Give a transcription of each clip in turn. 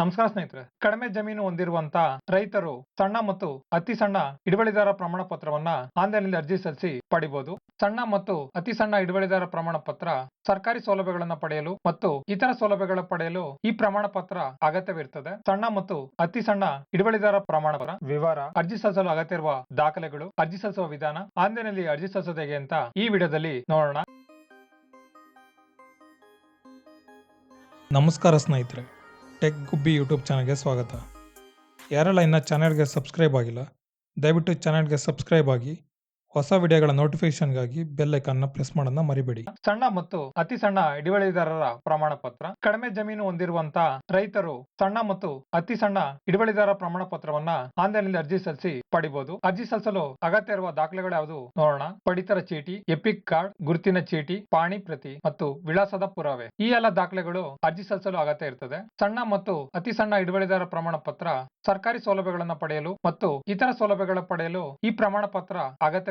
ನಮಸ್ಕಾರ ಸ್ನೇಹಿತರೆ. ಕಡಿಮೆ ಜಮೀನು ಹೊಂದಿರುವಂತ ರೈತರು ಸಣ್ಣ ಮತ್ತು ಅತಿ ಸಣ್ಣ ಹಿಡುವಳಿದಾರ ಪ್ರಮಾಣ ಪತ್ರವನ್ನ ಆನ್ಲೈನ್ ಅರ್ಜಿ ಸಲ್ಲಿಸಿ ಪಡಿಬಹುದು ಸಣ್ಣ ಮತ್ತು ಅತಿ ಸಣ್ಣ ಹಿಡುವಳಿದಾರ ಪ್ರಮಾಣ ಪತ್ರ ಸರ್ಕಾರಿ ಸೌಲಭ್ಯಗಳನ್ನ ಪಡೆಯಲು ಮತ್ತು ಇತರ ಸೌಲಭ್ಯಗಳ ಪಡೆಯಲು ಈ ಪ್ರಮಾಣ ಪತ್ರ ಅಗತ್ಯವಿರುತ್ತದೆ ಸಣ್ಣ ಮತ್ತು ಅತಿ ಸಣ್ಣ ಹಿಡುವಳಿದಾರ ಪ್ರಮಾಣ ಪತ್ರ, ವಿವರ, ಅರ್ಜಿ ಸಲ್ಲಿಸಲು ಅಗತ್ಯ ಇರುವ ದಾಖಲೆಗಳು, ಅರ್ಜಿ ಸಲ್ಲಿಸುವ ವಿಧಾನ ಆನ್ಲೈನ್ನಲ್ಲಿ ಅರ್ಜಿ ಸಲ್ಲಿಸೋದು ಹೇಗೆ ಅಂತ ಈ ವಿಡಿಯೋದಲ್ಲಿ ನೋಡೋಣ. ನಮಸ್ಕಾರ ಸ್ನೇಹಿತರೆ. ಟೆಕ್ ಗುಬ್ಬಿ ಯೂಟ್ಯೂಬ್ ಚಾನಲ್ಗೆ ಸ್ವಾಗತ. ಯಾರೆಲ್ಲ ಇನ್ನು ಚಾನಲ್ಗೆ ಸಬ್ಸ್ಕ್ರೈಬ್ ಆಗಿಲ್ಲ ದಯವಿಟ್ಟು ಚಾನಲ್ಗೆ ಸಬ್ಸ್ಕ್ರೈಬ್ ಆಗಿ ಹೊಸ ವಿಡಿಯೋಗಳ ನೋಟಿಫಿಕೇಶನ್ಗಾಗಿ ಬೆಲ್ ಐಕಾನ್ನ ಪ್ರೆಸ್ ಮಾಡೋದನ್ನ ಮರಿಬೇಡಿ. ಸಣ್ಣ ಮತ್ತು ಅತಿ ಸಣ್ಣ ಹಿಡುವಳಿದಾರರ ಪ್ರಮಾಣ ಪತ್ರ ಕಡಿಮೆ ಜಮೀನು ಹೊಂದಿರುವಂತ ರೈತರು ಸಣ್ಣ ಮತ್ತು ಅತಿ ಸಣ್ಣ ಹಿಡುವಳಿದಾರ ಪ್ರಮಾಣ ಪತ್ರವನ್ನ ಆನ್ಲೈನ್ ಅರ್ಜಿ ಸಲ್ಲಿಸಿ ಪಡಿಬಹುದು ಅರ್ಜಿ ಸಲ್ಲಿಸಲು ಅಗತ್ಯ ಇರುವ ದಾಖಲೆಗಳು ಯಾವುದು? ನೋಡೋಣ. ಪಡಿತರ ಚೀಟಿ, ಎಪಿಕ್ ಕಾರ್ಡ್, ಗುರುತಿನ ಚೀಟಿ, ಪಾಣಿ ಪ್ರತಿ ಮತ್ತು ವಿಳಾಸದ ಪುರಾವೆ. ಈ ಎಲ್ಲ ದಾಖಲೆಗಳು ಅರ್ಜಿ ಸಲ್ಲಿಸಲು ಅಗತ್ಯ ಇರ್ತದೆ. ಸಣ್ಣ ಮತ್ತು ಅತಿ ಸಣ್ಣ ಹಿಡುವಳಿದಾರ ಪ್ರಮಾಣ ಪತ್ರ ಸರ್ಕಾರಿ ಸೌಲಭ್ಯಗಳನ್ನ ಪಡೆಯಲು ಮತ್ತು ಇತರ ಸೌಲಭ್ಯಗಳ ಪಡೆಯಲು ಈ ಪ್ರಮಾಣ ಪತ್ರ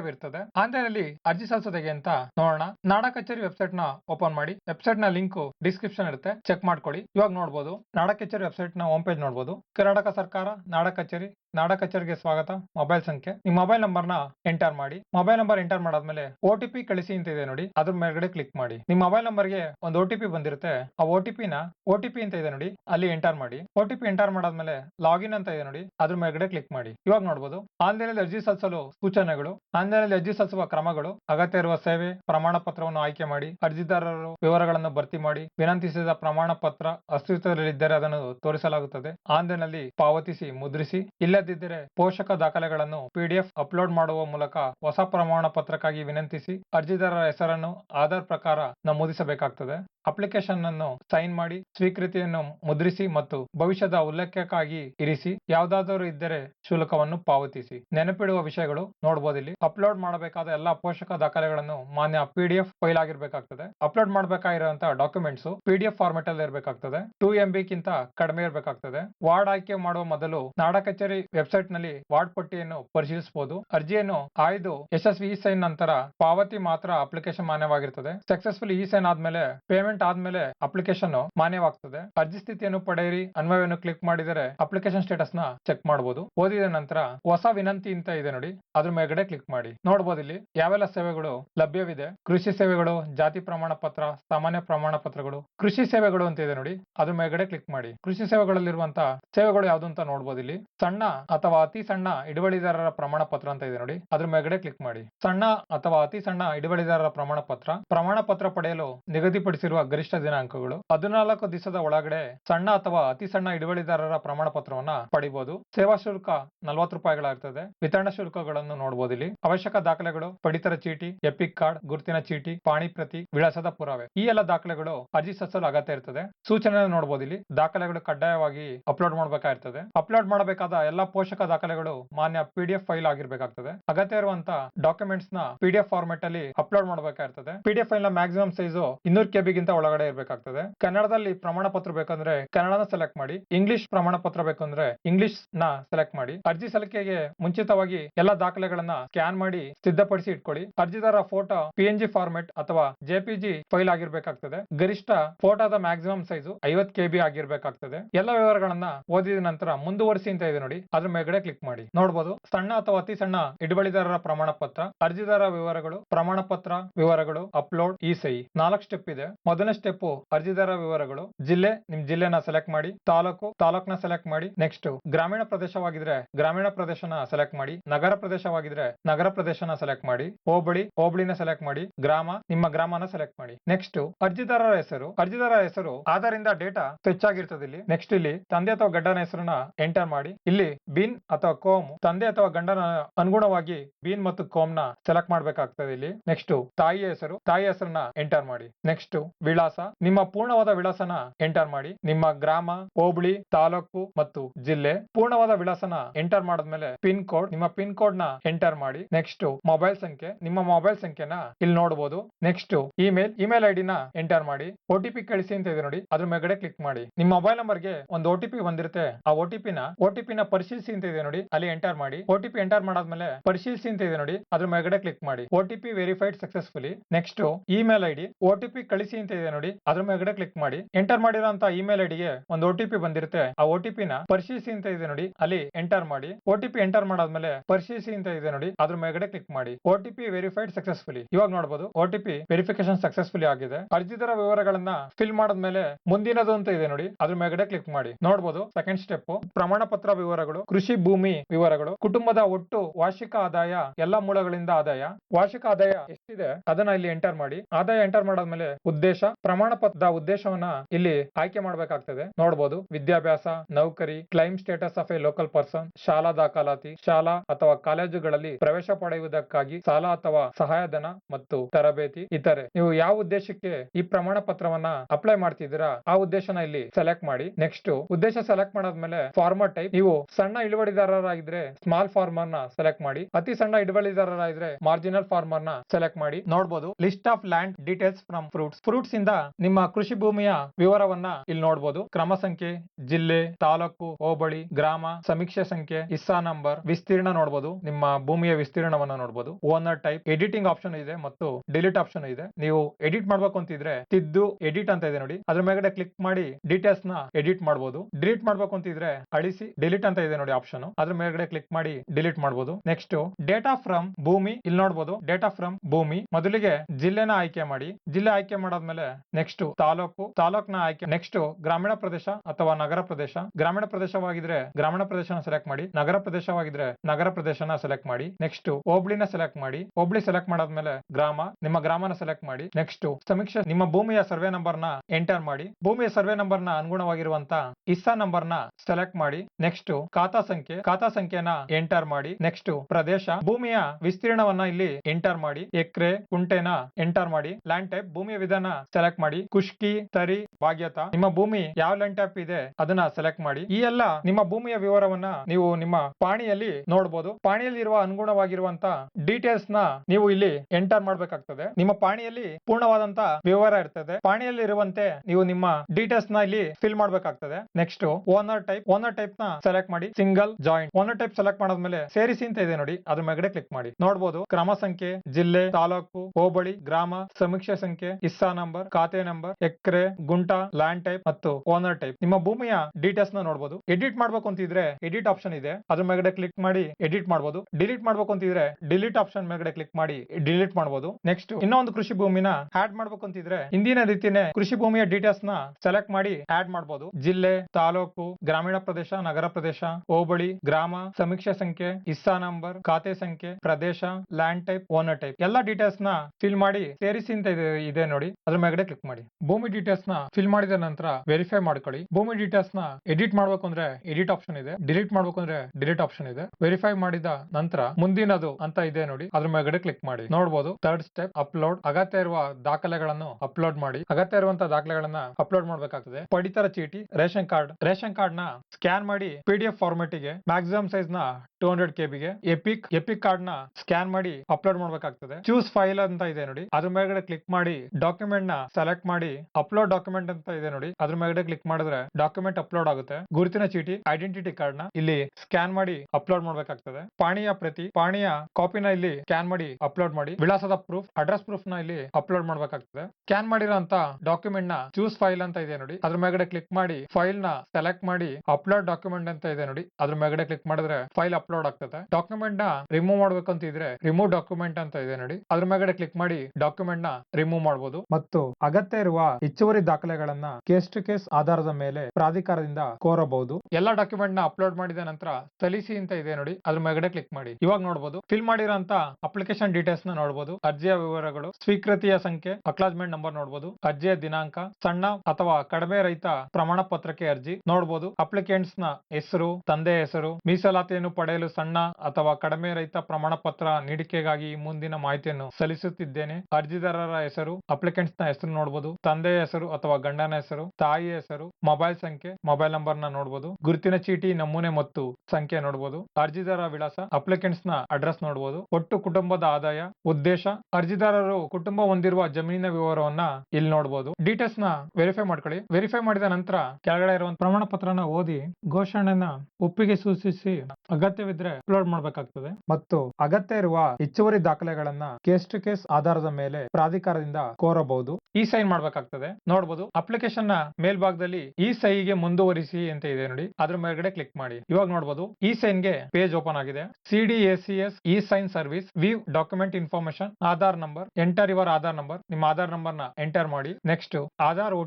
ಅಗತ್ಯವಿರುತ್ತದೆ ಆನ್ಲೈನ್ನಲ್ಲಿ ಅರ್ಜಿ ಸಲ್ಲಿಸೋದು ಹೇಗೆ ಅಂತ ನೋಡೋಣ. ನಾಡ ಕಚೇರಿ ವೆಬ್ಸೈಟ್ನ ಓಪನ್ ಮಾಡಿ. ವೆಬ್ಸೈಟ್ನ ಲಿಂಕ್ ಡಿಸ್ಕ್ರಿಪ್ಷನ್ ಇರುತ್ತೆ. ಚೆಕ್ ಮಾಡ್ಕೊಳ್ಳಿ. ಇವಾಗ ನೋಡಬಹುದು ನಾಡ ಕಚೇರಿ ವೆಬ್ಸೈಟ್ನ ಹೋಮ್ ಪೇಜ್ ನೋಡಬಹುದು ಕರ್ನಾಟಕ ಸರ್ಕಾರ ನಾಡ ಕಚೇರಿ ನಾಡ ಕಚೇರಿಗೆ ಸ್ವಾಗತ. ಮೊಬೈಲ್ ಸಂಖ್ಯೆ. ನಿಮ್ಮ ಮೊಬೈಲ್ ನಂಬರ್ನ ಎಂಟರ್ ಮಾಡಿ. ಮೊಬೈಲ್ ನಂಬರ್ ಎಂಟರ್ ಮಾಡಾದ್ಮೇಲೆ ಓ ಟಿ ಪಿ ಕಳಿಸಿ ಅಂತ ಇದೆ ನೋಡಿ. ಅದ್ರ ಮೇಲ್ಗಡೆ ಕ್ಲಿಕ್ ಮಾಡಿ. ನಿಮ್ಮ ಮೊಬೈಲ್ ನಂಬರ್ಗೆ ಒಂದು ಓ ಟಿ ಪಿ ಬಂದಿರುತ್ತೆ. ಆ ಓ ಟಿ ನ ಓ ಟಿ ಪಿ ಅಂತ ಇದೆ ನೋಡಿ. ಅಲ್ಲಿ ಎಂಟರ್ ಮಾಡಿ. ಓ ಟಿ ಪಿ ಎಂಟರ್ ಮಾಡಾದ್ಮೇಲೆ ಲಾಗಿನ್ ಅಂತ ಇದೆ ನೋಡಿ. ಅದ್ರ ಮೇಲ್ಗಡೆ ಕ್ಲಿಕ್ ಮಾಡಿ. ಇವಾಗ ನೋಡಬಹುದು ಆನ್ಲೈನ್ ಅರ್ಜಿ ಸಲ್ಲಿಸಲು ಸೂಚನೆಗಳು ಆನ್ಲೈನ್ ಅರ್ಜಿ ಸಲ್ಲಿಸುವ ಕ್ರಮಗಳು, ಅಗತ್ಯ ಇರುವ ಸೇವೆ ಪ್ರಮಾಣ ಪತ್ರವನ್ನು ಆಯ್ಕೆ ಮಾಡಿ, ಅರ್ಜಿದಾರರು ವಿವರಗಳನ್ನು ಭರ್ತಿ ಮಾಡಿ, ವಿನಂತಿಸಿದ ಪ್ರಮಾಣ ಪತ್ರ ಅಸ್ತಿತ್ವದಲ್ಲಿದ್ದರೆ ಅದನ್ನು ತೋರಿಸಲಾಗುತ್ತದೆ. ಆನ್ಲೈನ್ನಲ್ಲಿ ಪಾವತಿಸಿ, ಮುದ್ರಿಸಿ ಇಲ್ಲದಿದ್ದರೆ ಪೋಷಕ ದಾಖಲೆಗಳನ್ನು ಪಿಡಿಎಫ್ ಅಪ್ಲೋಡ್ ಮಾಡುವ ಮೂಲಕ ಹೊಸ ಪ್ರಮಾಣ ಪತ್ರಕ್ಕಾಗಿ ವಿನಂತಿಸಿ ಅರ್ಜಿದಾರರ ಹೆಸರನ್ನು, ಆಧಾರ್ ಪ್ರಕಾರ ನಮೂದಿಸಬೇಕಾಗುತ್ತದೆ ಅಪ್ಲಿಕೇಶನ್ ಅನ್ನು ಸೈನ್ ಮಾಡಿ, ಸ್ವೀಕೃತಿಯನ್ನು ಮುದ್ರಿಸಿ ಮತ್ತು ಭವಿಷ್ಯದ ಉಲ್ಲೇಖಕ್ಕಾಗಿ ಇರಿಸಿ. ಯಾವುದಾದರೂ ಇದ್ದರೆ ಶುಲ್ಕವನ್ನು ಪಾವತಿಸಿ. ನೆನಪಿಡುವ ವಿಷಯಗಳು ನೋಡಬಹುದು ಇಲ್ಲಿ ಅಪ್ಲೋಡ್ ಮಾಡಬೇಕಾದ ಎಲ್ಲಾ ಪೋಷಕ ದಾಖಲೆಗಳನ್ನು ಮಾನ್ಯ ಪಿಡಿಎಫ್ ಫೈಲ್ ಆಗಿರ್ಬೇಕಾಗ್ತದೆ. ಅಪ್ಲೋಡ್ ಮಾಡಬೇಕಾಗಿರುವಂತಹ ಡಾಕ್ಯುಮೆಂಟ್ಸ್ ಪಿಡಿಎಫ್ ಫಾರ್ಮೆಟ್ ಅಲ್ಲಿ ಇರಬೇಕಾಗ್ತದೆ. ಟೂ ಎಂ ಗಿಂತ ಕಡಿಮೆ ಇರಬೇಕಾಗ್ತದೆ. ವಾರ್ಡ್ ಆಯ್ಕೆ ಮಾಡುವ ಮೊದಲು ನಾಡ ಕಚೇರಿ ವೆಬ್ಸೈಟ್ನಲ್ಲಿ ವಾರ್ಡ್ ಪಟ್ಟಿಯನ್ನು ಪರಿಶೀಲಿಸಬಹುದು. ಅರ್ಜಿಯನ್ನು ಆಯ್ದು ಯಶಸ್ವಿ ಇ ಸೈನ್ ನಂತರ ಪಾವತಿ ಮಾತ್ರ ಅಪ್ಲಿಕೇಶನ್ ಮಾನ್ಯವಾಗಿರುತ್ತದೆ ಸಕ್ಸಸ್ಫುಲ್ ಇ ಸೈನ್ ಆದ್ಮೇಲೆ ಪೇಮೆಂಟ್ ಆದ್ಮೇಲೆ ಅಪ್ಲಿಕೇಶನ್ ಮಾನ್ಯವಾಗ್ತದೆ. ಅರ್ಜಿ ಸ್ಥಿತಿಯನ್ನು ಪಡೆಯಿರಿ, ಅನ್ವಯವನ್ನು ಕ್ಲಿಕ್ ಮಾಡಿದರೆ ಅಪ್ಲಿಕೇಶನ್ ಸ್ಟೇಟಸ್ನ ಚೆಕ್ ಮಾಡಬಹುದು ಓದಿದ ನಂತರ ಹೊಸ ವಿನಂತಿ ಅಂತ ಇದೆ ನೋಡಿ, ಅದ್ರ ಮೇಲ್ಗಡೆ ಕ್ಲಿಕ್ ಮಾಡಿ. ನೋಡಬಹುದು ಇಲ್ಲಿ ಯಾವೆಲ್ಲ ಸೇವೆಗಳು ಲಭ್ಯವಿದೆ? ಕೃಷಿ ಸೇವೆಗಳು, ಜಾತಿ ಪ್ರಮಾಣ ಪತ್ರ, ಸಾಮಾನ್ಯ ಪ್ರಮಾಣ ಪತ್ರಗಳು. ಕೃಷಿ ಸೇವೆಗಳು ಅಂತ ಇದೆ ನೋಡಿ, ಅದ್ರ ಮೇಲ್ಗಡೆ ಕ್ಲಿಕ್ ಮಾಡಿ. ಕೃಷಿ ಸೇವೆಗಳಲ್ಲಿರುವಂತಹ ಸೇವೆಗಳು ಯಾವ್ದು ಅಂತ ನೋಡಬಹುದು ಇಲ್ಲಿ. ಸಣ್ಣ ಅಥವಾ ಅತಿ ಸಣ್ಣ ಹಿಡುವಳಿದಾರರ ಪ್ರಮಾಣ ಪತ್ರ ಅಂತ ಇದೆ ನೋಡಿ, ಅದ್ರ ಮೇಲ್ಗಡೆ ಕ್ಲಿಕ್ ಮಾಡಿ. ಸಣ್ಣ ಅಥವಾ ಅತಿ ಸಣ್ಣ ಹಿಡುವಳಿದಾರರ ಪ್ರಮಾಣ ಪತ್ರ. ಪ್ರಮಾಣ ಪತ್ರ ಪಡೆಯಲು ನಿಗದಿಪಡಿಸಿರುವ ಗರಿಷ್ಠ ದಿನಾಂಕಗಳು ಹದಿನಾಲ್ಕು ದಿವಸದ ಒಳಗಡೆ ಸಣ್ಣ ಅಥವಾ ಅತಿ ಸಣ್ಣ ಹಿಡುವಳಿದಾರರ ಪ್ರಮಾಣ ಪತ್ರವನ್ನ ಪಡಿಬಹುದು ಸೇವಾ ಶುಲ್ಕ ನಲವತ್ತು ರೂಪಾಯಿಗಳಾಗ್ತದೆ. ವಿತರಣಾ ಶುಲ್ಕಗಳನ್ನು ನೋಡಬಹುದು ಇಲ್ಲಿ. ಅವಶ್ಯಕ ದಾಖಲೆಗಳು, ಪಡಿತರ ಚೀಟಿ, ಎಪಿಕ್ ಕಾರ್ಡ್, ಗುರುತಿನ ಚೀಟಿ, ಪಾಣಿ ಪ್ರತಿ, ವಿಳಾಸದ ಪುರಾವೆ. ಈ ಎಲ್ಲ ದಾಖಲೆಗಳು ಅರ್ಜಿ ಸಲ್ಲಿಸಲು ಅಗತ್ಯ ಇರ್ತದೆ. ಸೂಚನೆ ನೋಡಬಹುದು ಇಲ್ಲಿ. ದಾಖಲೆಗಳು ಕಡ್ಡಾಯವಾಗಿ ಅಪ್ಲೋಡ್ ಮಾಡಬೇಕಾಗಿರ್ತದೆ. ಅಪ್ಲೋಡ್ ಮಾಡಬೇಕಾದ ಎಲ್ಲಾ ಪೋಷಕ ದಾಖಲೆಗಳು ಮಾನ್ಯ ಪಿಡಿಎಫ್ ಫೈಲ್ ಆಗಿರ್ಬೇಕಾಗ್ತದೆ. ಅಗತ್ಯ ಇರುವಂತ ಡಾಕ್ಯುಮೆಂಟ್ಸ್ನ ಪಿಡಿಎಫ್ ಫಾರ್ಮೆಟ್ ಅಲ್ಲಿ ಅಪ್ಲೋಡ್ ಮಾಡಬೇಕಾಗಿರ್ತದೆ. ಪಿಡಿಎಫ್ ಫೈಲ್ನ ಮ್ಯಾಕ್ಸಿಮಮ್ ಸೈಜ್ ಇನ್ನೂರು ಕೆಬಿ ಗಿಂತ ಒಳಗಡೆ ಇರಬೇಕಾಗ್ತದೆ. ಕನ್ನಡದಲ್ಲಿ ಪ್ರಮಾಣ ಪತ್ರ ಬೇಕಂದ್ರೆ ಕನ್ನಡನ ಸೆಲೆಕ್ಟ್ ಮಾಡಿ ಇಂಗ್ಲಿಷ್ ಪ್ರಮಾಣ ಪತ್ರ ಬೇಕಂದ್ರೆ ಇಂಗ್ಲಿಷ್ನ ಸೆಲೆಕ್ಟ್ ಮಾಡಿ, ಅರ್ಜಿ ಸಲ್ಲಿಕೆಗೆ ಮುಂಚಿತವಾಗಿ ಎಲ್ಲಾ ದಾಖಲೆಗಳನ್ನ ಸ್ಕ್ಯಾನ್ ಮಾಡಿ ಸಿದ್ಧಪಡಿಸಿ ಇಟ್ಕೊಳ್ಳಿ. ಅರ್ಜಿದಾರ photo P N G format ಅಥವಾ ಜೆಪಿಜಿ ಫೈಲ್ ಆಗಿರ್ಬೇಕಾಗ್ತದೆ. ಗರಿಷ್ಠ ಫೋಟೋದ ಮ್ಯಾಕ್ಸಿಮಮ್ ಸೈಜ್ ಐವತ್ ಕೆಬಿ ಆಗಿರ್ಬೇಕಾಗ್ತದೆ. ಎಲ್ಲ ವಿವರಗಳನ್ನ ಓದಿದ ನಂತರ ಮುಂದುವರಿಸಿ ಅಂತ ಇದೆ ನೋಡಿ. ಅದ್ರ ಮೇಲ್ಗಡೆ ಕ್ಲಿಕ್ ಮಾಡಿ. ನೋಡಬಹುದು ಸಣ್ಣ ಅಥವಾ ಅತಿ ಸಣ್ಣ ಹಿಡುವಳಿದಾರರ ಪ್ರಮಾಣ ಪತ್ರ ಅರ್ಜಿದಾರ ವಿವರಗಳು, ಪ್ರಮಾಣ ಪತ್ರ ವಿವರಗಳು ಅಪ್ಲೋಡ್ ಇ ಸಹಿ ನಾಲ್ಕು ಸ್ಟೆಪ್ ಇದೆ. ಮೊದಲನೇ ಸ್ಟೆಪ್ ಅರ್ಜಿದಾರ ವಿವರಗಳು. ಜಿಲ್ಲೆ, ನಿಮ್ ಜಿಲ್ಲೆನ ಸೆಲೆಕ್ಟ್ ಮಾಡಿ. ತಾಲೂಕು, ತಾಲೂಕ್ನ ಸೆಲೆಕ್ಟ್ ಮಾಡಿ. ನೆಕ್ಸ್ಟ್ ಗ್ರಾಮೀಣ ಪ್ರದೇಶವಾಗಿದ್ರೆ ಗ್ರಾಮೀಣ ಪ್ರದೇಶನ ಸೆಲೆಕ್ಟ್ ಮಾಡಿ. ನಗರ ಪ್ರದೇಶವಾಗಿದ್ರೆ ನಗರ ಪ್ರದೇಶನ ಸೆಲೆಕ್ಟ್ ಮಾಡಿ. ಹೋಬಳಿ, ಹೋಬಳಿನ ಸೆಲೆಕ್ಟ್ ಮಾಡಿ. ಗ್ರಾಮ, ನಿಮ್ಮ ಗ್ರಾಮನ ಸೆಲೆಕ್ಟ್ ಮಾಡಿ. ನೆಕ್ಸ್ಟ್ ಅರ್ಜಿದಾರರ ಹೆಸರು. ಅರ್ಜಿದಾರರ ಹೆಸರು ಆಧಾರಿಂದ ಡೇಟಾ ಫೆಚ್ ಆಗಿರ್ತದೆ ಇಲ್ಲಿ. ನೆಕ್ಸ್ಟ್ ಇಲ್ಲಿ ತಂದೆ ಅಥವಾ ಗಂಡನ ಹೆಸರನ್ನ ಎಂಟರ್ ಮಾಡಿ. ಇಲ್ಲಿ ಬಿನ್ ಅಥವಾ ಕೋಮ್ ತಂದೆ ಅಥವಾ ಗಂಡನ ಅನುಗುಣವಾಗಿ ಬೀನ್ ಮತ್ತು ಕೋಮ್ನ ಸೆಲೆಕ್ಟ್ ಮಾಡ್ಬೇಕಾಗ್ತದೆ ಇಲ್ಲಿ. ನೆಕ್ಸ್ಟ್ ತಾಯಿಯ ಹೆಸರು. ತಾಯಿ ಹೆಸರನ್ನ ಎಂಟರ್ ಮಾಡಿ. ನೆಕ್ಸ್ಟ್ ವಿಳಾಸ, ನಿಮ್ಮ ಪೂರ್ಣವಾದ ವಿಳಾಸನ ಎಂಟರ್ ಮಾಡಿ. ನಿಮ್ಮ ಗ್ರಾಮ, ಹೋಬಳಿ, ತಾಲೂಕು ಮತ್ತು ಜಿಲ್ಲೆ ಪೂರ್ಣವಾದ ವಿಳಾಸನ ಎಂಟರ್ ಮಾಡಿದ್ಮೇಲೆ ಪಿನ್ ಕೋಡ್, ನಿಮ್ಮ ಪಿನ್ ಕೋಡ್ನ ಎಂಟರ್ ಮಾಡಿ. ನೆಕ್ಸ್ಟ್ ಮೊಬೈಲ್ ಸಂಖ್ಯೆ, ನಿಮ್ಮ ಮೊಬೈಲ್ ಸಂಖ್ಯೆನ ಇಲ್ಲಿ ನೋಡಬಹುದು ನೆಕ್ಸ್ಟ್ ಇಮೇಲ್ ಇಮೇಲ್ ಐಡಿ ನ ಎಂಟರ್ ಮಾಡಿ. ಓಟಿಪಿ ಕಳಿಸಿ ಅಂತ ಇದೆ ನೋಡಿ, ಅದ್ರ ಮೇಲ್ಗಡೆ ಕ್ಲಿಕ್ ಮಾಡಿ. ನಿಮ್ಮ ಮೊಬೈಲ್ ನಂಬರ್ಗೆ ಒಂದು ಓಟಿಪಿ ಬಂದಿರುತ್ತೆ, ಆ ಓಟಿಪಿ ನ ಓಟಿಪಿ ನ ಪರಿಶೀಲಿಸಿ ಅಂತ ಇದೆ ನೋಡಿ, ಅಲ್ಲಿ ಎಂಟರ್ ಮಾಡಿ. ಓಟಿಪಿ ಎಂಟರ್ ಮಾಡಾದ್ಮೇಲೆ ಪರಿಶೀಲಿಸಿ ಅಂತ ಇದೆ ನೋಡಿ, ಅದ್ರ ಮೇಲ್ಗಡೆ ಕ್ಲಿಕ್ ಮಾಡಿ. OTP verified successfully. Next email ID OTP ಕಳಿಸಿ ಅಂತ ಇದೆ ನೋಡಿ. ಅದ್ರ ಮೇಲ್ಗಡೆ ಕ್ಲಿಕ್ ಮಾಡಿ. ಎಂಟರ್ ಮಾಡಿರೋಂತ ಇಮೇಲ್ ಐಡಿಗೆ ಒಂದು ಒ ಬಂದಿರುತ್ತೆ. ಆ ಒ ಟಿ ನ ಪರಿಶೀಲಿಸಿ ಅಂತ ಇದೆ ನೋಡಿ. ಅಲ್ಲಿ ಎಂಟರ್ ಮಾಡಿ. ಒ ಟಿ ಪಿ ಎಂಟರ್ ಮಾಡಾದ್ಮೇಲೆ ಪರಿಶೀಲಿಸಿ ಅಂತ ಇದೆ ನೋಡಿ. ಅದ್ರ ಮೇಲ್ಗಡೆ ಕ್ಲಿಕ್ ಮಾಡಿ. O T P verified successfully ಇವಾಗ ನೋಡಬಹುದು O T P verification successfully ಆಗಿದೆ. ಅರ್ಜಿದಾರ ವಿವರಗಳನ್ನ ಫಿಲ್ ಮಾಡಾದ್ಮೇಲೆ ಮುಂದಿನದು ಅಂತ ಇದೆ ನೋಡಿ. ಅದ್ರ ಮೇಲ್ಗಡೆ ಕ್ಲಿಕ್ ಮಾಡಿ. ನೋಡಬಹುದು ಸೆಕೆಂಡ್ ಸ್ಟೆಪ್ ಪ್ರಮಾಣ ಪತ್ರ ವಿವರಗಳು, ಕೃಷಿ ಭೂಮಿ ವಿವರಗಳು, ಕುಟುಂಬದ ಒಟ್ಟು ವಾರ್ಷಿಕ ಆದಾಯ, ಎಲ್ಲಾ ಮೂಲಗಳಿಂದ ಆದಾಯ. ವಾರ್ಷಿಕ ಆದಾಯ ಎಷ್ಟಿದೆ? ಅದನ್ನ ಇಲ್ಲಿ ಎಂಟರ್ ಮಾಡಿ. ಆದಾಯ ಎಂಟರ್ ಮಾಡಾದ್ಮೇಲೆ ಉದ್ದೇಶ ಪ್ರಮಾಣ ಪತ್ರದ ಉದ್ದೇಶವನ್ನ ಇಲ್ಲಿ ಆಯ್ಕೆ ಮಾಡಬೇಕಾಗ್ತದೆ. ನೋಡಬಹುದು ವಿದ್ಯಾಭ್ಯಾಸ, ನೌಕರಿ claim status of a local person ಶಾಲಾ ದಾಖಲಾತಿ, ಶಾಲಾ ಅಥವಾ ಕಾಲೇಜುಗಳಲ್ಲಿ ಪ್ರವೇಶ ಪಡೆಯುವುದಕ್ಕಾಗಿ ಸಾಲ ಅಥವಾ ಸಹಾಯಧನ ಮತ್ತು ತರಬೇತಿ ಇತರೆ. ನೀವು ಯಾವ ಉದ್ದೇಶಕ್ಕೆ ಈ ಪ್ರಮಾಣ ಪತ್ರವನ್ನ ಅಪ್ಲೈ ಮಾಡ್ತಿದ್ದೀರಾ? ಆ ಉದ್ದೇಶನ ಇಲ್ಲಿ ಸೆಲೆಕ್ಟ್ ಮಾಡಿ. ನೆಕ್ಸ್ಟ್ ಉದ್ದೇಶ ಸೆಲೆಕ್ಟ್ ಮಾಡಾದ್ಮೇಲೆ ಫಾರ್ಮರ್ ಟೈಪ್ ನೀವು ಸಣ್ಣ ಇಳುವಳಿದಾರರಾಗಿದ್ರೆ ಸ್ಮಾಲ್ ಫಾರ್ಮರ್ನ ಸೆಲೆಕ್ಟ್ ಮಾಡಿ. ಅತಿ ಸಣ್ಣ ಇಳುವಳಿದಾರರಾಗಿದ್ರೆ ಮಾರ್ಜಿನಲ್ ಫಾರ್ಮರ್ನ ಸೆಲೆಕ್ಟ್ ಮಾಡಿ. ನೋಡಬಹುದು list of land details from fruits fruits ಇಂದ ನಿಮ್ಮ ಕೃಷಿ ಭೂಮಿಯ ವಿವರವನ್ನ ಇಲ್ಲಿ ನೋಡಬಹುದು ಕ್ರಮ ಸಂಖ್ಯೆ, ಜಿಲ್ಲೆ, ತಾಲೂಕು, ಹೋಬಳಿ, ಗ್ರಾಮ, ಸಮೀಕ್ಷೆ ಸಂಖ್ಯೆ ಇಸ್ಸಾ ನಂಬರ್ ವಿಸ್ತೀರ್ಣ ನೋಡಬಹುದು ನಿಮ್ಮ ಭೂಮಿಯ ವಿಸ್ತೀರ್ಣವನ್ನ ನೋಡಬಹುದು ಓನರ್ ಟೈಪ್ ಎಡಿಟಿಂಗ್ ಆಪ್ಷನ್ ಇದೆ ಮತ್ತು ಡಿಲೀಟ್ ಆಪ್ಷನ್ ಇದೆ. ನೀವು ಎಡಿಟ್ ಮಾಡ್ಬೇಕು ಅಂತಿದ್ರೆ ತಿದ್ದು ಎಡಿಟ್ ಅಂತ ಇದೆ ನೋಡಿ. ಅದ್ರ ಮೇಲ್ಗಡೆ ಕ್ಲಿಕ್ ಮಾಡಿ ಡೀಟೇಲ್ಸ್ನ ಎಡಿಟ್ ಮಾಡಬಹುದು ಡಿಲೀಟ್ ಮಾಡ್ಬೇಕು ಅಂತಿದ್ರೆ ಅಳಿಸಿ ಡಿಲೀಟ್ ಅಂತ ಇದೆ ನೋಡಿ ಆಪ್ಷನ್ ಅದ್ರ ಮೇಲ್ಗಡೆ ಕ್ಲಿಕ್ ಮಾಡಿ ಡಿಲೀಟ್ ಮಾಡಬಹುದು ನೆಕ್ಸ್ಟ್ ಡೇಟಾ ಫ್ರಮ್ ಭೂಮಿ ಇಲ್ಲಿ ನೋಡಬಹುದು ಡೇಟಾ ಫ್ರಮ್ ಭೂಮಿ ಮೊದಲಿಗೆ ಜಿಲ್ಲೆನ ಆಯ್ಕೆ ಮಾಡಿ. ಜಿಲ್ಲೆ ಆಯ್ಕೆ ಮಾಡಾದ್ಮೇಲೆ ನೆಕ್ಸ್ಟ್ ತಾಲೂಕು, ತಾಲೂಕ್ನ ಆಯ್ಕೆ ನೆಕ್ಸ್ಟ್ ಗ್ರಾಮೀಣ ಪ್ರದೇಶ ಅಥವಾ ನಗರ ಪ್ರದೇಶ. ಗ್ರಾಮೀಣ ಪ್ರದೇಶವಾಗಿದ್ರೆ ಗ್ರಾಮೀಣ ಪ್ರದೇಶನ ಸೆಲೆಕ್ಟ್ ಮಾಡಿ, ನಗರ ಪ್ರದೇಶವಾಗಿದ್ರೆ ನಗರ ಪ್ರದೇಶನ ಸೆಲೆಕ್ಟ್ ಮಾಡಿ ನೆಕ್ಸ್ಟ್ ಹೋಬ್ಳಿನ ಸೆಲೆಕ್ಟ್ ಮಾಡಿ, ಹೋಬ್ಳಿ ಸೆಲೆಕ್ಟ್ ಮಾಡಾದ್ಮೇಲೆ ಗ್ರಾಮ, ನಿಮ್ಮ ಗ್ರಾಮನ ಸೆಲೆಕ್ಟ್ ಮಾಡಿ ನೆಕ್ಸ್ಟ್ ಸಮೀಕ್ಷೆ, ನಿಮ್ಮ ಭೂಮಿಯ ಸರ್ವೆ ನಂಬರ್ನ ಎಂಟರ್ ಮಾಡಿ, ಭೂಮಿಯ ಸರ್ವೆ ನಂಬರ್ನ ಅನುಗುಣವಾಗಿರುವಂತ ಇಸ್ಸಾ ನಂಬರ್ನ ಸೆಲೆಕ್ಟ್ ಮಾಡಿ ನೆಕ್ಸ್ಟ್ ಖಾತಾ ಸಂಖ್ಯೆ, ಖಾತಾ ಸಂಖ್ಯೆನ ಎಂಟರ್ ಮಾಡಿ ನೆಕ್ಸ್ಟ್ ಪ್ರದೇಶ, ಭೂಮಿಯ ವಿಸ್ತೀರ್ಣವನ್ನ ಇಲ್ಲಿ ಎಂಟರ್ ಮಾಡಿ, ಎಕರೆ, ಕುಂಟೆನ ಎಂಟರ್ ಮಾಡಿ ಲ್ಯಾಂಡ್ ಟೈಪ್ ಭೂಮಿಯ ವಿಧಾನ ಸೆಲೆಕ್ಟ್ ಮಾಡಿ ಕುಷ್ಕಿ ತರಿ, ಭಾಗ್ಯತ, ನಿಮ್ಮ ಭೂಮಿ ಯಾವ ಲ್ಯಾಂಡ್ ಟ್ಯಾಪ್ ಇದೆ ಅದನ್ನ ಸೆಲೆಕ್ಟ್ ಮಾಡಿ. ಈ ಎಲ್ಲ ನಿಮ್ಮ ಭೂಮಿಯ ವಿವರವನ್ನ ನೀವು ನಿಮ್ಮ ಪಾಣಿಯಲ್ಲಿ ನೋಡಬಹುದು ಪಾಣಿಯಲ್ಲಿ ಇರುವ ಅನುಗುಣವಾಗಿರುವಂತ ಡೀಟೇಲ್ಸ್ನ ನೀವು ಇಲ್ಲಿ ಎಂಟರ್ ಮಾಡಬೇಕಾಗ್ತದೆ. ನಿಮ್ಮ ಪಾಣಿಯಲ್ಲಿ ಪೂರ್ಣವಾದಂತ ವಿವರ ಇರ್ತದೆ. ಪಾಣಿಯಲ್ಲಿ ಇರುವಂತೆ ನೀವು ನಿಮ್ಮ ಡೀಟೇಲ್ಸ್ನ ಇಲ್ಲಿ ಫಿಲ್ ಮಾಡ್ಬೇಕಾಗ್ತದೆ. ನೆಕ್ಸ್ಟ್ ಓನರ್ ಟೈಪ್ ಓನರ್ ಟೈಪ್ನ ಸೆಲೆಕ್ಟ್ ಮಾಡಿ. Single joint owner type select ಮಾಡಾದ್ಮೇಲೆ ಸೇರಿಸಿ ಅಂತ ಇದೆ ನೋಡಿ. ಅದ್ರ ಮೇಲ್ಗಡೆ ಕ್ಲಿಕ್ ಮಾಡಿ. ನೋಡಬಹುದು ಕ್ರಮ ಸಂಖ್ಯೆ, ಜಿಲ್ಲೆ, ತಾಲೂಕು, ಹೋಬಳಿ, ಗ್ರಾಮ, ಸಮೀಕ್ಷೆ ಸಂಖ್ಯೆ, ಇಸ್ಸಾ ನಂಬರ್ ಖಾತೆ ನಂಬರ್, ಎಕರೆ, ಗುಂಟ, ಲ್ಯಾಂಡ್ ಟೈಪ್ ಮತ್ತು ಓನರ್ ಟೈಪ್. ನಿಮ್ಮ ಭೂಮಿಯ ಡೀಟೇಲ್ಸ್ನ ನೋಡಬಹುದು ಎಡಿಟ್ ಮಾಡ್ಬೇಕು ಅಂತಿದ್ರೆ ಎಡಿಟ್ ಆಪ್ಷನ್ ಇದೆ. ಅದ್ರ ಮೇಲ್ಗಡೆ ಕ್ಲಿಕ್ ಮಾಡಿ ಎಡಿಟ್ ಮಾಡಬಹುದು ಡಿಲೀಟ್ ಮಾಡ್ಬೇಕು ಅಂತಿದ್ರೆ ಡಿಲೀಟ್ ಆಪ್ಷನ್ ಮೇಲ್ಗಡೆ ಕ್ಲಿಕ್ ಮಾಡಿ ಡಿಲೀಟ್ ಮಾಡಬಹುದು ನೆಕ್ಸ್ಟ್ ಇನ್ನೊಂದು ಕೃಷಿ ಭೂಮಿನ ಆಡ್ ಮಾಡ್ಬೇಕು ಅಂತಿದ್ರೆ ಹಿಂದಿನ ರೀತಿನೇ ಕೃಷಿ ಭೂಮಿಯ ಡೀಟೇಲ್ಸ್ನ ಸೆಲೆಕ್ಟ್ ಮಾಡಿ ಆಡ್ ಮಾಡಬಹುದು ಜಿಲ್ಲೆ, ತಾಲೂಕು, ಗ್ರಾಮೀಣ ಪ್ರದೇಶ, ನಗರ ಪ್ರದೇಶ, ಹೋಬಳಿ, ಗ್ರಾಮ, ಸಮೀಕ್ಷೆ ಸಂಖ್ಯೆ, ಇಸ್ಸಾ ನಂಬರ್ ಖಾತೆ ಸಂಖ್ಯೆ, ಪ್ರದೇಶ, ಲ್ಯಾಂಡ್ ಟೈಪ್, ಓನರ್ ಟೈಪ್. ಎಲ್ಲಾ ಡೀಟೇಲ್ಸ್ನ ಫಿಲ್ ಮಾಡಿ ಸೇರಿಸಿ ಅಂತ ಇದೆ ನೋಡಿ. ಅದ್ರ ಮೇಲ್ಗಡೆ ಕ್ಲಿಕ್ ಮಾಡಿ. ಭೂಮಿ ಡೀಟೇಲ್ಸ್ನ ಫಿಲ್ ಮಾಡಿದ ನಂತರ ವೆರಿಫೈ ಮಾಡ್ಕೊಳ್ಳಿ. ಭೂಮಿ ಡೀಟೇಲ್ಸ್ನ ಎಡಿಟ್ ಮಾಡ್ಬೇಕು ಅಂದ್ರೆ ಎಡಿಟ್ ಆಪ್ಷನ್ ಇದೆ. ಡಿಲೀಟ್ ಮಾಡ್ಬೇಕು ಅಂದ್ರೆ ಡಿಲೀಟ್ ಆಪ್ಷನ್ ಇದೆ. ವೆರಿಫೈ ಮಾಡಿದ ನಂತರ ಮುಂದಿನದು ಅಂತ ಇದೆ ನೋಡಿ. ಅದ್ರ ಮೇಲ್ಗಡೆ ಕ್ಲಿಕ್ ಮಾಡಿ. ನೋಡಬಹುದು ಥರ್ಡ್ ಸ್ಟೆಪ್ ಅಪ್ಲೋಡ್ ಅಗತ್ಯ ಇರುವ ದಾಖಲೆಗಳನ್ನು ಅಪ್ಲೋಡ್ ಮಾಡಿ. ಅಗತ್ಯ ಇರುವಂತಹ ದಾಖಲೆಗಳನ್ನ ಅಪ್ಲೋಡ್ ಮಾಡಬೇಕಾಗ್ತದೆ. ಪಡಿತರ ಚೀಟಿ, ರೇಷನ್ ಕಾರ್ಡ್. ರೇಷನ್ ಕಾರ್ಡ್ನ ಸ್ಕ್ಯಾನ್ ಮಾಡಿ ಪಿಡಿಎಫ್ ಫಾರ್ಮೆಟ್ಗೆ ಮ್ಯಾಕ್ಸಿಮಮ್ ಸೈಜ್ನ ಟೂ ಹಂಡ್ರೆಡ್ ಕೆಬಿಗೆ ಎಪಿಕ್ ಎಪಿಕ್ ಕಾರ್ಡ್ನ ಸ್ಕ್ಯಾನ್ ಮಾಡಿ ಅಪ್ಲೋಡ್ ಮಾಡಬೇಕಾಗ್ತದೆ. ಚೂಸ್ ಫೈಲ್ ಅಂತ ಇದೆ ನೋಡಿ. ಅದ್ರ ಮೇಲ್ಗಡೆ ಕ್ಲಿಕ್ ಮಾಡಿ ಡಾಕ್ಯುಮೆಂಟ್ನ ಸೆಲೆಕ್ಟ್ ಮಾಡಿ ಅಪ್ಲೋಡ್ ಡಾಕ್ಯುಮೆಂಟ್ ಅಂತ ಇದೆ ನೋಡಿ. ಅದ್ರ ಮೇಲೆ ಕ್ಲಿಕ್ ಮಾಡಿದ್ರೆ ಡಾಕ್ಯುಮೆಂಟ್ ಅಪ್ಲೋಡ್ ಆಗುತ್ತೆ. ಗುರುತಿನ ಚೀಟಿ ಐಡೆಂಟಿಟಿ ಕಾರ್ಡ್ನ ಇಲ್ಲಿ ಸ್ಕ್ಯಾನ್ ಮಾಡಿ ಅಪ್ಲೋಡ್ ಮಾಡಬೇಕಾಗ್ತದೆ. ಪಾಣಿಯ ಪ್ರತಿ, ಪಾಣಿಯ ಕಾಪಿನ ಇಲ್ಲಿ ಸ್ಕ್ಯಾನ್ ಮಾಡಿ ಅಪ್ಲೋಡ್ ಮಾಡಿ. ವಿಳಾಸದ ಪ್ರೂಫ್ ಅಡ್ರೆಸ್ ಪ್ರೂಫ್ನ ಇಲ್ಲಿ ಅಪ್ಲೋಡ್ ಮಾಡಬೇಕಾಗ್ತದೆ. ಸ್ಕ್ಯಾನ್ ಮಾಡಿರೋಂತ ಡಾಕ್ಯುಮೆಂಟ್ನ ಚೂಸ್ ಫೈಲ್ ಅಂತ ಇದೆ ನೋಡಿ. ಅದ್ರ ಮೇಲ್ಗಡೆ ಕ್ಲಿಕ್ ಮಾಡಿ ಫೈಲ್ನ ಸೆಲೆಕ್ಟ್ ಮಾಡಿ ಅಪ್ಲೋಡ್ ಡಾಕ್ಯುಮೆಂಟ್ ಅಂತ ಇದೆ ನೋಡಿ. ಅದ್ರ ಮೇಲ್ಗಡೆ ಕ್ಲಿಕ್ ಮಾಡಿದ್ರೆ ಫೈಲ್ ಅಪ್ಲೋಡ್ ಆಗ್ತದೆ. ಡಾಕ್ಯುಮೆಂಟ್ನ ರಿಮೂವ್ ಮಾಡಬೇಕು ಅಂತ ಇದ್ರೆ ರಿಮೂವ್ ಡಾಕ್ಯುಮೆಂಟ್ ಅಂತ ಇದೆ ನೋಡಿ. ಅದ್ರ ಮೇಲ್ಗಡೆ ಕ್ಲಿಕ್ ಮಾಡಿ ಡಾಕ್ಯುಮೆಂಟ್ನ ರಿಮೂವ್ ಮಾಡಬಹುದು ಮತ್ತು ಅಗತ್ಯ ಇರುವ ಹೆಚ್ಚುವರಿ ದಾಖಲೆಗಳನ್ನ ಕೇಸ್ ಟು ಕೇಸ್ ಆಧಾರದ ಮೇಲೆ ಪ್ರಾಧಿಕಾರದಿಂದ ಕೋರಬಹುದು. ಎಲ್ಲಾ ಡಾಕ್ಯುಮೆಂಟ್ನ ಅಪ್ಲೋಡ್ ಮಾಡಿದ ನಂತರ ಸಲ್ಲಿಸಿ ಅಂತ ಇದೆ ನೋಡಿ, ಅದ್ರ ಮೇಲ್ಗಡೆ ಕ್ಲಿಕ್ ಮಾಡಿ. ಇವಾಗ ನೋಡಬಹುದು ಫಿಲ್ ಮಾಡಿರೋಂತ ಅಪ್ಲಿಕೇಶನ್ ಡೀಟೇಲ್ಸ್ನ ನೋಡಬಹುದು ಅರ್ಜಿಯ ವಿವರಗಳು, ಸ್ವೀಕೃತಿಯ ಸಂಖ್ಯೆ, ಅಕ್ಲಾಜ್ಮೆಂಟ್ ನಂಬರ್ ನೋಡಬಹುದು ಅರ್ಜಿಯ ದಿನಾಂಕ, ಸಣ್ಣ ಅಥವಾ ಕಡಿಮೆ ರೈತ ಪ್ರಮಾಣ ಪತ್ರಕ್ಕೆ ಅರ್ಜಿ ನೋಡಬಹುದು ಅಪ್ಲಿಕೆಂಟ್ಸ್ನ ಹೆಸರು, ತಂದೆ ಹೆಸರು, ಮೀಸಲಾತಿಯನ್ನು ಪಡೆಯಲು ಸಣ್ಣ ಅಥವಾ ಕಡಿಮೆ ರೈತ ಪ್ರಮಾಣ ಪತ್ರ ನೀಡಿಕೆಗಾಗಿ ಮುಂದಿನ ಮಾಹಿತಿಯನ್ನು ಸಲ್ಲಿಸುತ್ತಿದ್ದೇನೆ. ಅರ್ಜಿದಾರರ ಹೆಸರು ಅಪ್ಲಿಕೆಂಟ್ಸ್ನ ಹೆಸರು ನೋಡಬಹುದು ತಂದೆಯ ಹೆಸರು ಅಥವಾ ಗಂಡನ ಹೆಸರು, ತಾಯಿಯ ಹೆಸರು ಮೊಬೈಲ್ ಸಂಖ್ಯೆ ಮೊಬೈಲ್ ನಂಬರ್ನ ನೋಡಬಹುದು ಗುರುತಿನ ಚೀಟಿ, ನಮೂನೆ ಮತ್ತು ಸಂಖ್ಯೆ ನೋಡಬಹುದು ಅರ್ಜಿದಾರ ವಿಳಾಸ ಅಪ್ಲಿಕೆಂಟ್ಸ್ನ ಅಡ್ರೆಸ್ ನೋಡಬಹುದು ಒಟ್ಟು ಕುಟುಂಬದ ಆದಾಯ, ಉದ್ದೇಶ, ಅರ್ಜಿದಾರರು ಕುಟುಂಬ ಹೊಂದಿರುವ ಜಮೀನಿನ ವಿವರವನ್ನ ಇಲ್ಲಿ ನೋಡಬಹುದು ಡೀಟೇಲ್ಸ್ನ ವೆರಿಫೈ ಮಾಡ್ಕೊಳ್ಳಿ. ವೆರಿಫೈ ಮಾಡಿದ ನಂತರ ಕೆಳಗಡೆ ಇರುವ ಪ್ರಮಾಣ ಪತ್ರನ ಓದಿ ಘೋಷಣೆನ ಒಪ್ಪಿಗೆ ಸೂಚಿಸಿ ಅಗತ್ಯವಿದ್ರೆ ಅಪ್ಲೋಡ್ ಮಾಡಬೇಕಾಗ್ತದೆ. ಮತ್ತು ಅಗತ್ಯ ಇರುವ ಹೆಚ್ಚುವರಿ ದಾಖಲೆಗಳನ್ನ ಕೇಸ್ ಟು ಕೇಸ್ ಆಧಾರದ ಮೇಲೆ ಪ್ರಾಧಿಕಾರದಿಂದ ಕೋರಬಹುದು. ಈ ಸೈನ್ ಮಾಡ್ಬೇಕಾಗ್ತದೆ. ನೋಡಬಹುದು ಅಪ್ಲಿಕೇಶನ್ನ ಮೇಲ್ಭಾಗದಲ್ಲಿ ಇ ಸೈಗೆ ಮುಂದುವರಿಸಿ ಅಂತ ಇದೆ ನೋಡಿ. ಅದ್ರ ಮೇಲ್ಗಡೆ ಕ್ಲಿಕ್ ಮಾಡಿ. ಇವಾಗ ನೋಡಬಹುದು ಇ ಸೈನ್ಗೆ ಪೇಜ್ ಓಪನ್ ಆಗಿದೆ. C D S e sign service view document information Aadhaar number enter your Aadhaar number ನಿಮ್ಮ ಆಧಾರ್ ನಂಬರ್ನ ಎಂಟರ್ ಮಾಡಿ. Next Aadhaar O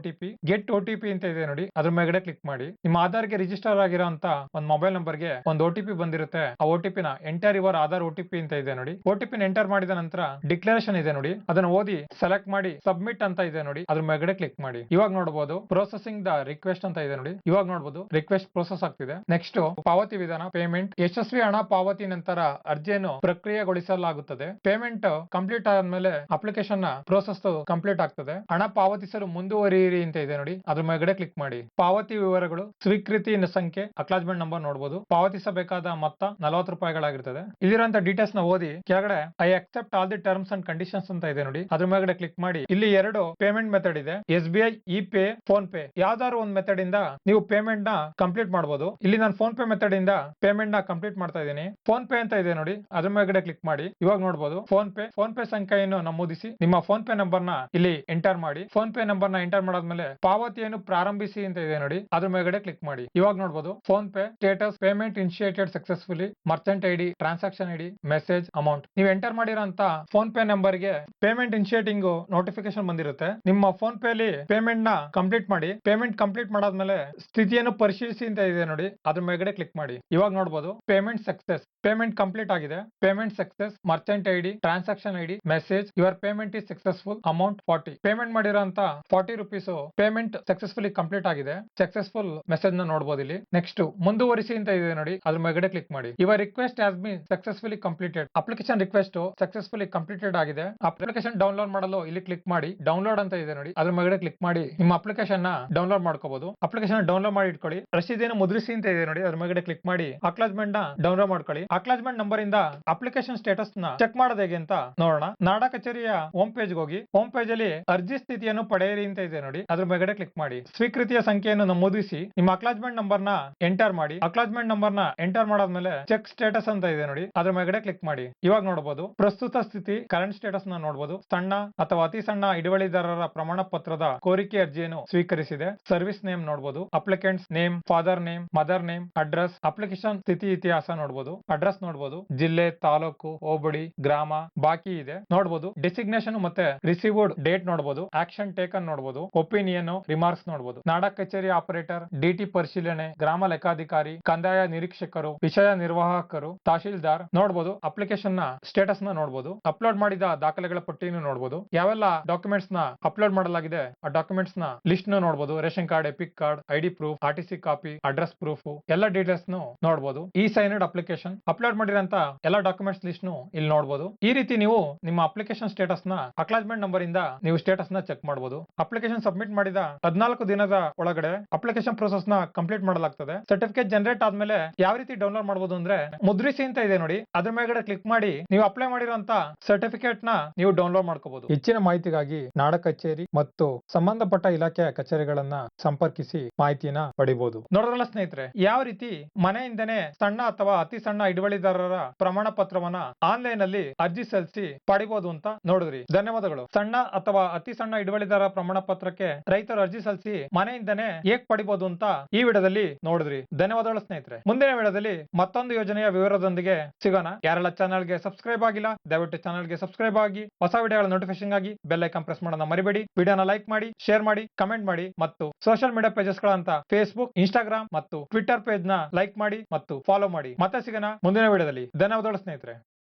get O ಅಂತ ಇದೆ ನೋಡಿ. ಅದ್ರ ಮೇಲ್ಗಡೆ ಕ್ಲಿಕ್ ಮಾಡಿ. ನಿಮ್ಮ ಆಧಾರ್ಗೆ ರಿಜಿಸ್ಟರ್ ಆಗಿರೋಂತ ಒಂದು ಮೊಬೈಲ್ ನಂಬರ್ಗೆ ಒಂದು ಓ ಬಂದಿರುತ್ತೆ. ಆ ಓ ನ ಎಂಟರ್ ಯುವರ್ ಆಧಾರ್ ಓ ಅಂತ ಇದೆ ನೋಡಿ. ಓ ಟಿ ಎಂಟರ್ ಮಾಡಿದ ನಂತರ ಡಿಕ್ಲರೇಷನ್ ಇದೆ ನೋಡಿ. ಅದನ್ನ ಓದಿ ಸೆಲೆಕ್ಟ್ ಮಾಡಿ ಸಬ್ಮಿಟ್ ಅಂತ ಇದೆ ನೋಡಿ. ಅದ್ರ ಮೇಗಡೆ ಕ್ಲಿಕ್ ಮಾಡಿ. ಇವಾಗ ನೋಡಬಹುದು ಪ್ರೊಸೆಸಿಂಗ್ ದ ರಿಕ್ವೆಸ್ಟ್ ಅಂತ ಇದೆ ನೋಡಿ. ಇವಾಗ ನೋಡಬಹುದು ರಿಕ್ವೆಸ್ಟ್ ಪ್ರೊಸೆಸ್ ಆಗ್ತಿದೆ. ನೆಕ್ಸ್ಟ್ ಪಾವತಿ ವಿಧಾನ ಪೇಮೆಂಟ್ ಯಶಸ್ವಿ ಹಣ ಪಾವತಿ ನಂತರ ಅರ್ಜಿಯನ್ನು ಪ್ರಕ್ರಿಯೆಗೊಳಿಸಲಾಗುತ್ತದೆ. ಪೇಮೆಂಟ್ ಕಂಪ್ಲೀಟ್ ಆದ್ಮೇಲೆ ಅಪ್ಲಿಕೇಶನ್ ಪ್ರೊಸೆಸ್ ಕಂಪ್ಲೀಟ್ ಆಗ್ತದೆ. ಹಣ ಪಾವತಿಸಲು ಮುಂದುವರಿಯಿರಿ ಅಂತ ಇದೆ ನೋಡಿ. ಅದ್ರ ಮೇಲ್ಗಡೆ ಕ್ಲಿಕ್ ಮಾಡಿ. ಪಾವತಿ ವಿವರಗಳು, ಸ್ವೀಕೃತಿ ಸಂಖ್ಯೆ ಅಕ್ಲಾಜ್ಮೆಂಟ್ ನಂಬರ್ ನೋಡಬಹುದು ಪಾವತಿಸಬೇಕಾದ ಮೊತ್ತ ನಲವತ್ತು ರೂಪಾಯಿಗಳಾಗಿರ್ತದೆ. ಇಲ್ಲಿರುವಂತ ಡೀಟೇಲ್ಸ್ನ ಓದಿ ಕೆಳಗಡೆ I accept all the terms and conditions ಅಂತ ಇದೆ ನೋಡಿ. ಅದ್ರ ಮೇಲ್ಗಡೆ ಕ್ಲಿಕ್ ಮಾಡಿ. ಇಲ್ಲಿ ಎರಡು ಪೇಮೆಂಟ್ ಮೆಥಡ್ ಇದೆ. S B I e pay PhonePe ಯಾವ್ದಾದ್ರು ಒಂದು ಮೆಥಡ್ ಇಂದ ನೀವು ಪೇಮೆಂಟ್ನ ಕಂಪ್ಲೀಟ್ ಮಾಡಬಹುದು ಇಲ್ಲಿ ನಾನು ಫೋನ್ ಪೇ ಮೆಥಡ್ ಇಂದ ಪೇಮೆಂಟ್ನ ಕಂಪ್ಲೀಟ್ ಮಾಡ್ತಾ ಇದ್ದೀನಿ. ಫೋನ್ ಪೇ ಅಂತ ಇದೆ ನೋಡಿ. ಅದ್ರ ಮೇಲ್ಗಡೆ ಕ್ಲಿಕ್ ಮಾಡಿ. ಇವಾಗ ನೋಡಬಹುದು ಫೋನ್ ಪೇ ಫೋನ್ ಪೇ ಸಂಖ್ಯೆಯನ್ನು ನಮೂದಿಸಿ. ನಿಮ್ಮ ಫೋನ್ ಪೇ ನಂಬರ್ನ ಇಲ್ಲಿ ಎಂಟರ್ ಮಾಡಿ. ಫೋನ್ ಪೇ ನಂಬರ್ನ ಎಂಟರ್ ಮಾಡಾದ್ಮೇಲೆ ಪಾವತಿಯನ್ನು ಪ್ರಾರಂಭಿಸಿ ಅಂತ ಇದೆ ನೋಡಿ. ಅದ್ರ ಮೇಲ್ಗಡೆ ಕ್ಲಿಕ್ ಮಾಡಿ. ಇವಾಗ ನೋಡಬಹುದು PhonePe status payment initiated successfully merchant ID transaction ID message amount ನೀವು ಎಂಟರ್ ಮಾಡಿರೋ ಫೋನ್ ಪೇ ನಂಬರ್ಗೆ ಪೇಮೆಂಟ್ ಇನಿಷಿಯೇಟಿಂಗ್ ನೋಟಿಫಿಕೇಶನ್ ಬಂದಿರುತ್ತೆ. ನಿಮ್ಮ ಫೋನ್ ಪೇ ಅಲ್ಲಿ ಪೇಮೆಂಟ್ನ ಕಂಪ್ಲೀಟ್ ಮಾಡಿ ಪೇಮೆಂಟ್ ಕಂಪ್ಲೀಟ್ ಮಾಡಾದ್ಮೇಲೆ ಸ್ಥಿತಿಯನ್ನು ಪರಿಶೀಲಿಸಿ ಅಂತ ಇದೆ ನೋಡಿ. ಅದ್ರ ಮೇಲ್ಗಡೆ ಕ್ಲಿಕ್ ಮಾಡಿ. ಇವಾಗ ನೋಡಬಹುದು ಪೇಮೆಂಟ್ ಸಕ್ಸೆಸ್ ಪೇಮೆಂಟ್ ಕಂಪ್ಲೀಟ್ ಆಗಿದೆ. Payment success merchant ID transaction ID message your payment is successful amount forty payment ಮಾಡಿರೋಂತ forty rupees payment successfully complete ಆಗಿದೆ. ಸಕ್ಸಸ್ಫುಲ್ ಮೆಸೇಜ್ನ ನೋಡಬಹುದು ಇಲ್ಲಿ. ನೆಕ್ಸ್ಟ್ ಮುಂದುವರಿಸಿ ಅಂತ ಇದೆ ನೋಡಿ. ಅದ್ರ ಮೇಲ್ಗಡೆ ಕ್ಲಿಕ್ ಮಾಡಿ. Your request has be successfully completed application request successfully completed ಆಗಿದೆ. ಅಪ್ಲಿಕೇಶನ್ ಡೌನ್ಲೋಡ್ ಮಾಡಲು ಇಲ್ಲಿ ಕ್ಲಿಕ್ ಮಾಡಿ. ಡೌನ್ಲೋಡ್ ಅಂತ ಇದೆ ನೋಡಿ. ಅದ್ರ ಮೇಲೆ ಕ್ಲಿಕ್ ಮಾಡಿ ನಿಮ್ಮ ಅಪ್ಲಿಕೇಶನ್ನ ಡೌನ್ಲೋಡ್ ಮಾಡ್ಕೋಬಹುದು ಅಪ್ಲಿಕೇಶನ್ ಡೌನ್ಲೋಡ್ ಮಾಡಿ ಇಟ್ಕೊಳ್ಳಿ. ರಸೀದಿಯನ್ನು ಮುದ್ರಿಸಿ ಅಂತ ಇದೆ ನೋಡಿ. ಅದ್ರ ಮೇಲೆ ಕ್ಲಿಕ್ ಮಾಡಿ ಅಕ್ಲಾಜ್ಮೆಂಟ್ನ ಡೌನ್ಲೋಡ್ ಮಾಡ್ಕೊಳ್ಳಿ. ಅಕ್ಲಾಜ್ಮೆಂಟ್ ನಂಬರ್ ಇಂದ ಅಪ್ಲಿಕೇಶನ್ ಸ್ಟೇಟಸ್ನ ಚೆಕ್ ಮಾಡೋದು ಹೇಗೆ ಅಂತ ನೋಡೋಣ. ನಾಡ ಕಚೇರಿಯ ಹೋಮ್ ಪೇಜ್ ಹೋಗಿ. ಹೋಮ್ ಪೇಜ್ ಅಲ್ಲಿ ಅರ್ಜಿ ಸ್ಥಿತಿಯನ್ನು ಪಡೆಯಿರಿ ಅಂತ ಇದೆ ನೋಡಿ. ಅದ್ರ ಮೇಲೆ ಕ್ಲಿಕ್ ಮಾಡಿ. ಸ್ವೀಕೃತಿಯ ಸಂಖ್ಯೆಯನ್ನು ನಮೂದಿಸಿ. ನಿಮ್ಮ ಅಕ್ಲಾಜ್ಮೆಂಟ್ ನಂಬರ್ನ ಎಂಟರ್ ಮಾಡಿ. ಅಕ್ಲಾಜ್ಮೆಂಟ್ ನಂಬರ್ನ ಎಂಟರ್ ಮಾಡಾದ್ಮೇಲೆ ಚೆಕ್ ಸ್ಟೇಟಸ್ ಅಂತ ಇದೆ ನೋಡಿ. ಅದ್ರ ಮೇಲೆ ಕ್ಲಿಕ್ ಮಾಡಿ. ಇವಾಗ ನೋಡಬಹುದು ಪ್ರಸ್ತುತ ಸ್ಥಿತಿ ಕರೆಂಟ್ ಸ್ಟೇಟಸ್ನ ನೋಡಬಹುದು ಸಣ್ಣ ಅಥವಾ ಅತಿ ಸಣ್ಣ ಹಿಡುವಳಿದಾರರ ಪ್ರಮಾಣ ಪತ್ರದ ಕೋರಿಕೆ ಅರ್ಜಿಯನ್ನು ಸ್ವೀಕರಿಸಿದೆ. ಸರ್ವಿಸ್ ನೇಮ್ ನೋಡಬಹುದು applicants name, father name, mother name, address, application ಸ್ಥಿತಿ ಇತಿಹಾಸ ನೋಡಬಹುದು ಅಡ್ರೆಸ್ ನೋಡಬಹುದು ಜಿಲ್ಲೆ, ತಾಲೂಕು, ಹೋಬಳಿ, ಗ್ರಾಮ ಬಾಕಿ ಇದೆ. ನೋಡಬಹುದು ಡಿಸಿಗ್ನೇಷನ್ ಮತ್ತೆ ರಿಸೀವ್ಡ್ ಡೇಟ್ ನೋಡಬಹುದು ಆಕ್ಷನ್ ಟೇಕನ್ ನೋಡಬಹುದು ಒಪಿನಿಯನ್, ರಿಮಾರ್ಕ್ಸ್ ನೋಡಬಹುದು ನಾಡ ಕಚೇರಿ ಆಪರೇಟರ್, ಡಿಟಿ ಪರಿಶೀಲನೆ, ಗ್ರಾಮ ಲೆಕ್ಕಾಧಿಕಾರಿ, ಕಂದಾಯ ನಿರೀಕ್ಷಕರು, ವಿಷಯ ನಿರ್ವಾಹಕರು, ತಹಶೀಲ್ದಾರ್ ನೋಡಬಹುದು ಅಪ್ಲಿಕೇಶನ್ನ ಸ್ಟೇಟಸ್ನ ನೋಡಬಹುದು ಅಪ್ಲೋಡ್ ಮಾಡಿದ ದಾಖಲೆಗಳ ಪಟ್ಟಿಯನ್ನು ನೋಡಬಹುದು ಯಾವೆಲ್ಲ ಡಾಕ್ಯುಮೆಂಟ್ಸ್ ನ ಅಪ್ಲೋಡ್ ಮಾಡಲಾಗಿದೆ. ಆ ಡಾಕ್ಯುಮೆಂಟ್ಸ್ನ ಲಿಸ್ಟ್ನ ನೋಡಬಹುದು ration card, epic card ID proof R T C copy address proof ಎಲ್ಲ ಡೀಟೇಲ್ಸ್ ನು ನೋಡಬಹುದು ಈ ಸೈನಡ್ ಅಪ್ಲಿಕೇಶನ್ ಅಪ್ಲೋಡ್ ಮಾಡಿರಂತ ಎಲ್ಲ ಡಾಕ್ಯುಮೆಂಟ್ಸ್ ಲಿಸ್ಟ್ ನು ಇಲ್ಲಿ ನೋಡಬಹುದು ಈ ರೀತಿ ನೀವು ನಿಮ್ಮ ಅಪ್ಲಿಕೇಶನ್ ಸ್ಟೇಟಸ್ನ ಅಕ್ಲಾಜ್ಮೆಂಟ್ ನಂಬರ್ ಇಂದ ನೀವು ಸ್ಟೇಟಸ್ನ ಚೆಕ್ ಮಾಡಬಹುದು ಅಪ್ಲಿಕೇಶನ್ ಸಬ್ಮಿಟ್ ಮಾಡಿದ ಹದಿನಾಲ್ಕು ದಿನದ ಒಳಗಡೆ ಅಪ್ಲಿಕೇಶನ್ ಪ್ರೋಸೆಸ್ನ ಕಂಪ್ಲೀಟ್ ಮಾಡಲಾಗ್ತದೆ. ಸರ್ಟಿಫಿಕೇಟ್ ಜನರೇಟ್ ಆದ್ಮೇಲೆ ಯಾವ ರೀತಿ ಡೌನ್ಲೋಡ್ ಮಾಡಬಹುದು ಅಂದ್ರೆ ಮುದ್ರಿಸಿ ಅಂತ ಇದೆ ನೋಡಿ. ಅದ್ರ ಮೇಲ್ಗಡೆ ಕ್ಲಿಕ್ ಮಾಡಿ ನೀವು ಅಪ್ಲೈ ಮಾಡಿರುವಂತ ಸರ್ಟಿಫಿಕೇಟ್ನ ನೀವು ಡೌನ್ಲೋಡ್ ಮಾಡ್ಕೋಬಹುದು ಹೆಚ್ಚಿನ ಮಾಹಿತಿಗಾಗಿ ನಾಡ ಕಚೇರಿ ಮತ್ತು ಸಂಬಂಧಪಟ್ಟ ಇಲಾಖೆಯ ಕಚೇರಿಗಳನ್ನ ಸಂಪರ್ಕಿಸಿ ಮಾಹಿತಿಯನ್ನ ಪಡಿಬಹುದು ನೋಡೋದ್ರಲ್ಲ ಸ್ನೇಹಿತರೆ, ಯಾವ ರೀತಿ ಮನೆಯಿಂದನೇ ಸಣ್ಣ ಅಥವಾ ಅತಿ ಸಣ್ಣ ಹಿಡುವಳಿದಾರರ ಪ್ರಮಾಣ ಪತ್ರವನ್ನ ಆನ್ಲೈನ್ ಅಲ್ಲಿ ಅರ್ಜಿ ಸಲ್ಲಿಸಿ ಪಡಿಬಹುದು ಅಂತ ನೋಡಿದ್ರಿ. ಧನ್ಯವಾದಗಳು. ಸಣ್ಣ ಅಥವಾ ಅತಿ ಸಣ್ಣ ಹಿಡುವಳಿದಾರ ಪ್ರಮಾಣ ಪತ್ರಕ್ಕೆ ರೈತರು ಅರ್ಜಿ ಸಲ್ಲಿಸಿ ಮನೆಯಿಂದನೇ ಹೇಗ್ ಪಡಿಬಹುದು ಅಂತ ಈ ವಿಡದಲ್ಲಿ ನೋಡಿದ್ರಿ. ಧನ್ಯವಾದಗಳು ಸ್ನೇಹಿತರೆ. ಮುಂದಿನ ವಿಡದಲ್ಲಿ ಮತ್ತೊಂದು ಯೋಜನೆಯ ವಿವರದೊಂದಿಗೆ ಸಿಗೋಣ. ಯಾರೆಲ್ಲ ಚಾನಲ್ಗೆ ಸಬ್ಸ್ಕ್ರೈಬ್ ಆಗಿಲ್ಲ, ದಯವಿಟ್ಟು ಚಾನಲ್ಗೆ ಸಬ್ಸ್ಕ್ರೈಬ್ ಆಗಿ, ಹೊಸ ವಿಡಿಯೋಗಳ ನೋಟಿಫಿಕೇಶನ್ ಆಗಿ ಬೆಲ್ ಐಕಾನ್ ಪ್ರೆಸ್ ಮಾಡೋಣ ಮರಿಬೇಡಿ. ವಿಡಿಯೋನ ಲೈಕ್ ಮಾಡಿ ಶೇರ್ ಮಾಡಿ ಕಮೆಂಟ್ ಮಾಡಿ ಮತ್ತು ಸೋಷಿಯಲ್ ಮೀಡಿಯಾ ಪೇಜಸ್ ಗಳಂತ ಫೇಸ್ಬುಕ್ ಇನ್ಸ್ಟಾಗ್ರಾಮ್ ಮತ್ತು ಟ್ವಿಟರ್ ಪೇಜ್ನ ಲೈಕ್ ಮಾಡಿ ಮತ್ತು ಫಾಲೋ ಮಾಡಿ. ಮತ್ತೆ ಸಿಗೋಣ ಮುಂದಿನ ವಿಡಿಯೋದಲ್ಲಿ. ಧನ್ಯವಾದಗಳು ಸ್ನೇಹಿತರೆ.